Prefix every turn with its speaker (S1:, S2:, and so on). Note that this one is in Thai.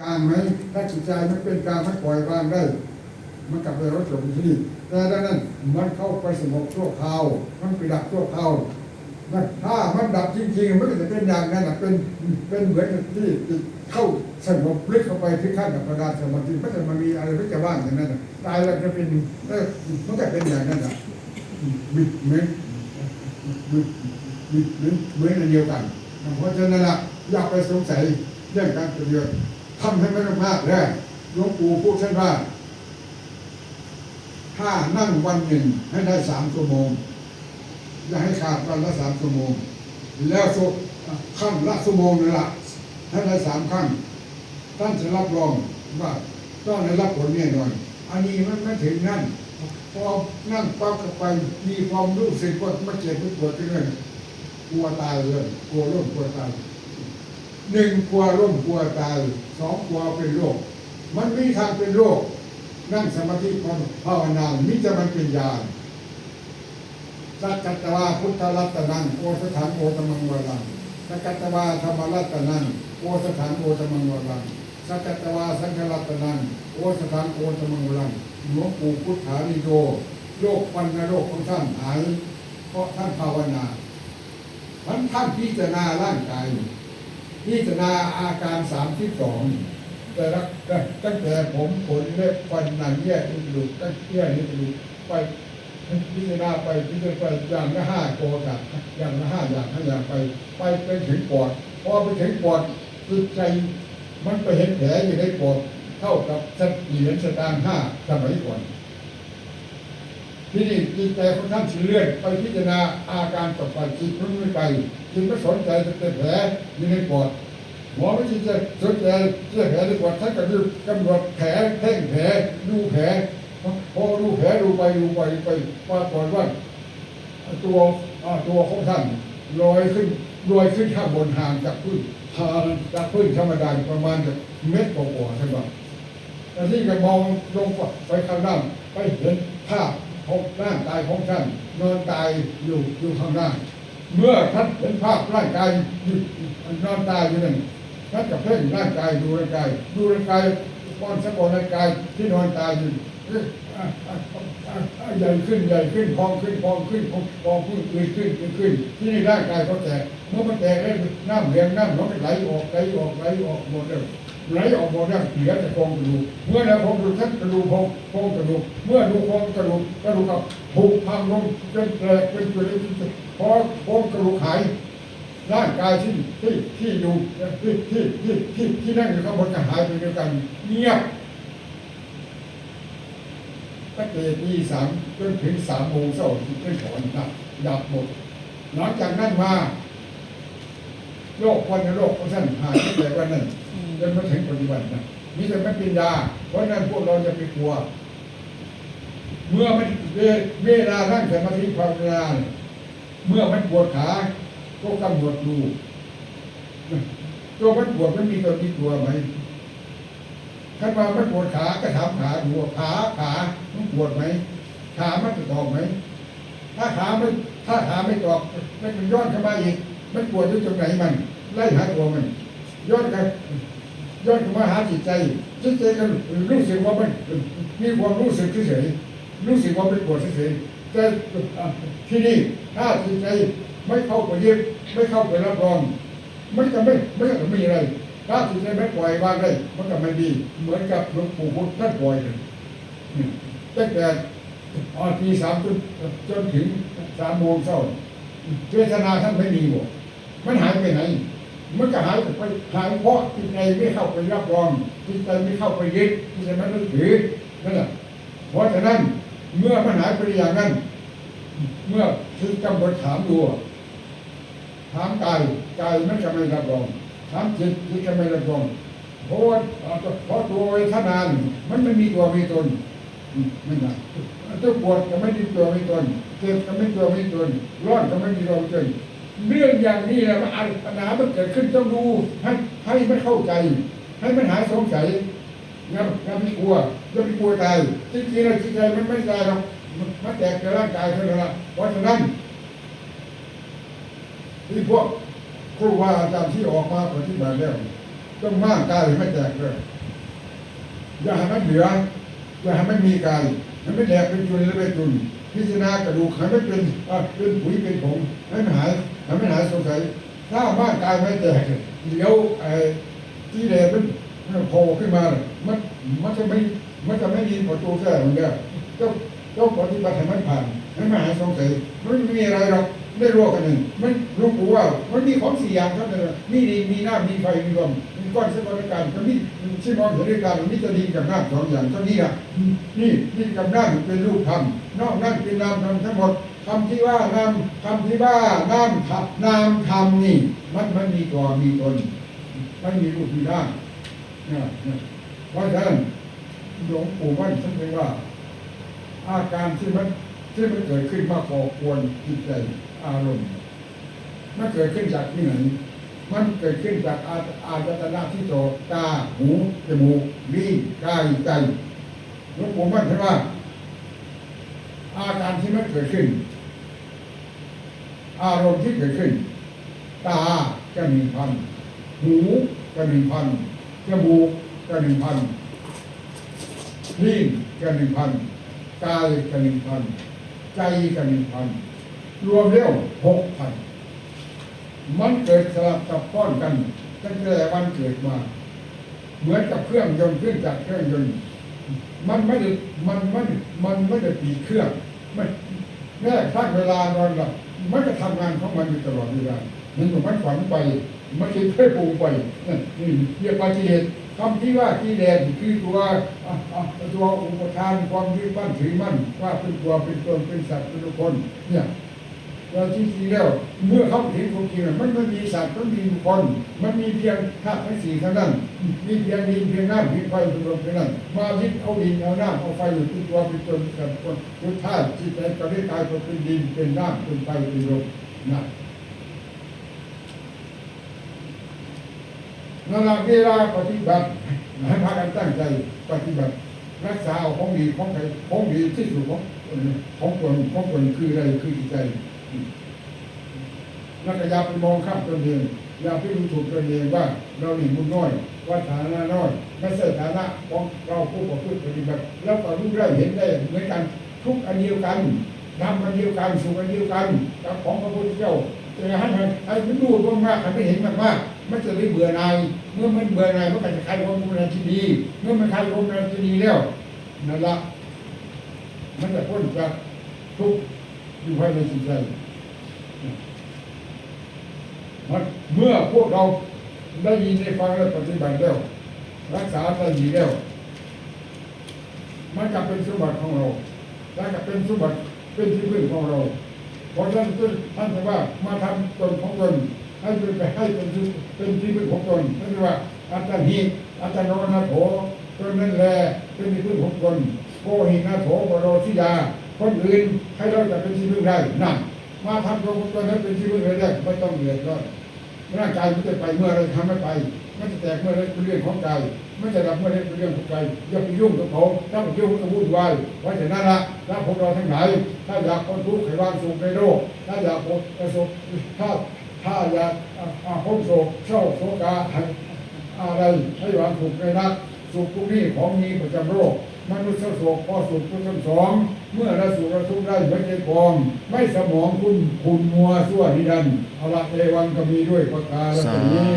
S1: กลางไหมถ้าจิตใจมันเป็นกลางมันปล่อยวางได้ มันกลับไปรถจบที่นี่แต่ดังนั้นมันเข้าไปสงบชั่วคราวมันไปดับชั่วคราวมันถ้ามันดับจริงๆมันก็จะเป็นอย่างนั้นนะเป็นเป็นเหมือนที่เข้าสงบลึกเข้าไปที่ขั้นกับประดานสมาธิมันจะมามีอะไรที่จะว่างอย่างนั้นนะตายแล้วจะเป็นมันก็เป็นอย่างนั้นนะบิดเหมือนบิดบิดเหมือนเหมือนอันเดียวกันเพราะฉะนั้นล่ะอย่าไปสงสัยเรื่องการปฏิบัติ ทำให้ไม่ต้องพลาดเลยหลวงปู่พูดท่านว่า ถ้านั่งวันหนึ่งให้ได้สามชั่วโมง อย่าให้ขาดวันละสามชั่วโมง แล้วสุขั้นละชั่วโมงนั่ละให้ได้สามขั้นท่านจะรับรองว่าต้องได้รับผลแน่นอน อันนี้มันไม่ถึงนั่นพอนั่งปั๊บเข้าไปมีความรู้สึกว่ามันเจ็บมันปวดที่นั่นกลัวตายเลยกลัวร่มกลัวตาย หนึ่งกลัวร่มกลัวตายสองกลัวเป็นโรคมันมีทางเป็นโรคนั่งสมาธิภาวนามิจะมันเป็นญาสัจจตวาพุทธรัตนังโอสถานโอตมังวรังสัจจตวาธรรมรัตนังโอสถานโอตมังวรังสัจจตวาสังฆรัตนังโอสถานโอตมังวรังหลวงปู่พุทธานิโยโรควันโรคของท่านหายเพราะท่านภาวนาท่านท่านพิจารณาร่างกาย พิจารณาอาการสามที่สองแต่ละตั้งแต่ผมขนเล็บฟันหนังแยกกระดูกตั้งเที่นี้กระดูกไปพิจารณาไปพิจารณาไปอย่างละห้าโกกับอย่างละห้าอย่างห้าอย่างไป ไปไปถึงปอดพอไปถึงปอดจิตใจมันไปเห็นแผลอยู่ในปอดเท่ากับสักเหรียญสตางค์ห้าสมัยก่อน ที่นี่จิตใจของท่านสิเลื่อนไปพิจารณาอาการต่อไปจิตมันไม่ไปจิตไม่สนใจจะเป็นแผลอยู่ในปอดหมอไม่ใช่จะสนใจเชื่อแผลดีกว่าท่านก็ดูกำหนดแผลเพ่งแผลดูแผลพอดูแผลดูไปดูไปไปปรากฏว่าตัวตัวของท่านลอยขึ้นลอยขึ้นข้างบนห่างจากพื้นห่างจากพื้นธรรมดาประมาณเม็ดกว่าๆใช่ไหมแต่ที่ก็มองลงไปข้างล่างไปเห็นภาพ ของร่างกายของท่านนอนตายอยู่อยู่ข้างล่างเมื่อท่านเห็นภาพร่างกายอยู่นอนตายอยู่นั่นท่านกับเพ่งร่างกายดูร่างกายดูร่างกายป้อนสะกดร่างกายที่นอนตายอยู่ใหญ่ขึ้นใหญ่ขึ้นพองขึ้นพองขึ้นพองพองขึ้นขึ้นขึ้นขึ้นขึ้น ที่นี่ร่างกายเขาแตกเมื่อมันแตกแล้วน้ำเหลียงน้ำหนองไหลออกไหลออกไหลออกหมดเลย ไหลออกหมดแล้วเหลือแต่โครงกระดูกเมื่อแล้วโครงกระดูกท่านกระดูกโครงโครงกระดูกเมื่อดูโครงกระดูกกระดูกกับถูกพังลงจนแตกเป็นตัวเล็กพอโครงกระดูกหายร่างกายที่ที่ที่อยู่ที่ที่ที่ที่ที่นั่งอยู่ข้างบนก็หายไปด้วยกันเงียบตั้งแต่ตีสามจนถึงสามโมงเช้าที่ถอนดับดับหมดหลังจากนั้นมา โรควันโรคของท่านหายไปแต่วันนั้นจนมาถึงปัจจุบันนะมีแต่ไม่เป็นยาเพราะฉะนั้นพวกเราจะไปกลัว เมื่อมันเวเวลานั่งสมาธิภาวนาเนี่ยเมื่อมันปวดขาก็กำหนดดูตัวมันปวดมันมีตัวมีตัวไหมถ้ามามันปวดขาก็ถามขาดูว่าขาขามันปวดไหมขามันจะตอบไหมถ้าขาไม่ถ้าขาไม่ตอบมันมันย้อนเข้ามาอีก มันปวดที่ตรงไหนมัน ไล่หาตัวมันย้อนกันย้อนมาหาจิตใจจิตใจก็รู้สึกว่ามันมีความรู้สึกเฉยรู้สึกว่าเป็นปวดเฉยแต่ที่นี่ถ้าจิตใจไม่เข้าไปยึดไม่เข้าไปรับรอง มันก็ไม่ไม่ก็มีอะไร ถ้าจิตใจไม่ปล่อยวางได้มันก็ไม่ดี เหมือนกับหลวงปู่พุทธท่านปล่อยเลยตั้งแต่ตอนตีสามจนจนถึงสามโมงเช้าเจตนาท่านไม่มีบ่มั มันหายไปไหน มันก็หายไปหายเพราะจิตใจไม่เข้าไปรับรองจิตใจไม่เข้าไปยึดจิตใจไม่ต้องถือนั่นแหละเพราะฉะนั้นเมื่อมันหายไปอย่างนั้น เมื่อคือกำหนดถามดูถามกายกายมันจะไม่รับรองถามจิตจิตจะไม่รับรองเพราะว่าเพราะตัวเวทนานมันไม่มีตัวมีตนนั่นแหละตัวปวดก็ไม่มีตัวมีตนเจ็บก็ไม่มีตัวมีตนร้อนก็ไม่มีตัวมีตน เรื่องอย่างนี้นะมันปัญหามันเกิดขึ้นต้องดูให้ให้มันเข้าใจ ให้มันหายสงสัยอย่าอย่าไปกลัวอย่าไปกลัวตายจริงๆแล้วจิตใจมันไม่ตายหรอกมันแตกแต่ร่างกายเท่านั้นละเพราะฉะนั้นที่พวกครูว่าอาจารย์ที่ออกมาปฏิบัติแล้วต้องมากกายไม่แตกเลยอย่าให้มันเหลือ อย่าให้มันมีกายให้มันแดกเป็นจุนแล้วเป็นจุนพิจารณากระดูกให้มันเป็นอะเป็นปุ๋ยเป็นผงให้มันหาย ให้มันหายสงสัยถ้ามากกายไม่แตกเดี๋ยวไอ้ที่แดกมันโผล่ขึ้นมา มันมันจะไม่มันจะไม่มีประตูแท้เหมือนกันต้องต้องปฏิบัติให้มันผ่านให้มันหายสงสัยมันไม่มีอะไรหรอกได้รู้กันหนึ่งมันหลูกปู่ว่ามันมีของสี่อย่างเท่านั้นแหละมีดินมีน้ำมีไฟมีลมมีก้อนสมรการก็มีชิมอนเห็นด้วยกันมีแตดินกับน้ำสองอย่างเท่านี้อะนี่ดินกับน้ำเป็นรูปธรรมนอกนั้นเป็นนามธรรมทั้งหมด คำที่ว่านามคำที่ว่าน้ำทับนามธรรมนี่ มันมันมีตัวมีตนมันมีรูปมีร่างนี่ยเนี่ยเพราะฉะนั้นหลวงปู่มั่นท่านเรียว่า อาการที่มันที่มันเกิดขึ้นมาก่อกวนจิตใจอารมณ์มันเกิดขึ้นจากที่ไหนมันเกิดขึ้นจากอาอาจตนะที่โตตาหูจมูกลิ้นกายใจหลวงปู่มั่นท่านว่าอาการที่มันเกิดขึ้น อารมณ์ที่เกิดขึ้น ตาก็หนึ่งพันหูก็หนึ่งพันจมูกก็หนึ่งพันลิ้นก็หนึ่งพันกายกันหนึ่งพันใจกันหนึ่งพันรวมแล้วหกพันมันเกิดสลับซับซ้อนกันตั้งแต่วันเกิดมา เหมือนกับเครื่องยนต์เครื่องจักรเครื่องยนต์มันไม่ได้มันไม่ได้มันไม่ได้ปีเครื่องไม่แม้กระทั่งเวลานอนหลับ มันก็ทำงานของมันอยู่ตลอดเวลามันเหมือนมันฝันไป มันคิดเพื่อปรุงไปนี่เรียกว่ากิเลสคำที่ว่ากิเลสคือตัวตัวอุปทานความยึดมั่นถือมั่นว่าเป็นตัวเป็นตนเป็นสัตว์เป็นคนเนี่ย เราจริงๆแล้วเมื่อเขาถึงความจริงมันไม่มีสัตว์มันมีบุคคลมันมีเพียงธาตุทั้งสี่เท่านั้นมีเพียงดินเพียงน้ำเพียงไฟเป็นลมเท่านั้นมายึดเอาดินเอาน้ำเอาไฟอยู่ที่ตัวเป็นตนเป็นคนทุกธาตุจิตใจก็ได้กลายเป็นดินเป็นน้ำเป็นไฟเป็นลมนะนั่นแหละเวลาปฏิบัติให้พากันตั้งใจปฏิบัติรักษาเอาของดีของใครของดีที่สุดของของตนของตนคืออะไรคือใจ แล้วก็อย่าไปมองข้ามตนเองอย่าไปดูถูกตนเองว่าเราหนีมุญน้อยว่าฐานะน้อยไม่ใช่ฐานะของเราผู้ประพฤติปฏิบัติแล้วก็รู้ได้เห็นได้เหมือนกันทุกอันเดียวกันทำอันเดียวกันสุขอันเดียวกันกับของพระพุทธเจ้าแต่ให้มันให้มันดูมากๆให้มันเห็นมากๆมันจะไม่เบื่อหน่ายเมื่อมันเบื่อหน่ายมันก็จะคลายความมุ่งในที่ดีเมื่อมันคลายความมุ่งในที่ดีแล้วนั่นละมันจะพ้นจากทุกอยู่ภายในจิตใจ เมื่อพวกเราได้ยินได้ฟังและปฏิบัติแล้วรักษาได้ดีแล้วมันจะเป็นสมบัติของเราและจะเป็นสมบัติเป็นที่พึ่งของเรา เพราะฉะนั้นท่านบอว่ามาทำตนของตนให้เป็นไปให้เป็นที่เป็นที่พึ่งของตนท่านเรียกว่าอัตตหิอัตตโนนาโถตนนั่นแหละเป็นที่พึ่งของตนโกหินาโถบโรชิยาคนอื่นให้เราจะเป็นที่พึ่งได้นั่น มาทำตัวของตนให้เป็นที่พึ่งได้ไม่ต้องเดือดร้อนร่างกายมันจะไปเมื่อไรทำไม่ไปมันจะแตกเมื่อไรเป็นเรื่องของกายมันจะดับเมื่อไรเป็นเรื่องของใจอย่าไปยุ่งกับเขาถ้าไปยุ่งกับวุ่นวายเพราะฉะนั้นละถ้าพวกเราทั้งหลายถ้าอยากพ้นทุกข์ให้วางสุขในโลกถ้าอยากพ้นประสบถ้าถ้าอยากพ้นโศกเศร้าโศกาอะไรให้วางสุขในรัก สุขทุกนี้ของมีประจำโลกมนุษย์โศกพอสุขทุกทั้งสอง เมื่อระสุระทุกได้ไม่ใช่กอง ไม่สมองคุณคุณมัวสั่วนิดันเอาละเอวังก็มีด้วยประกาศนี้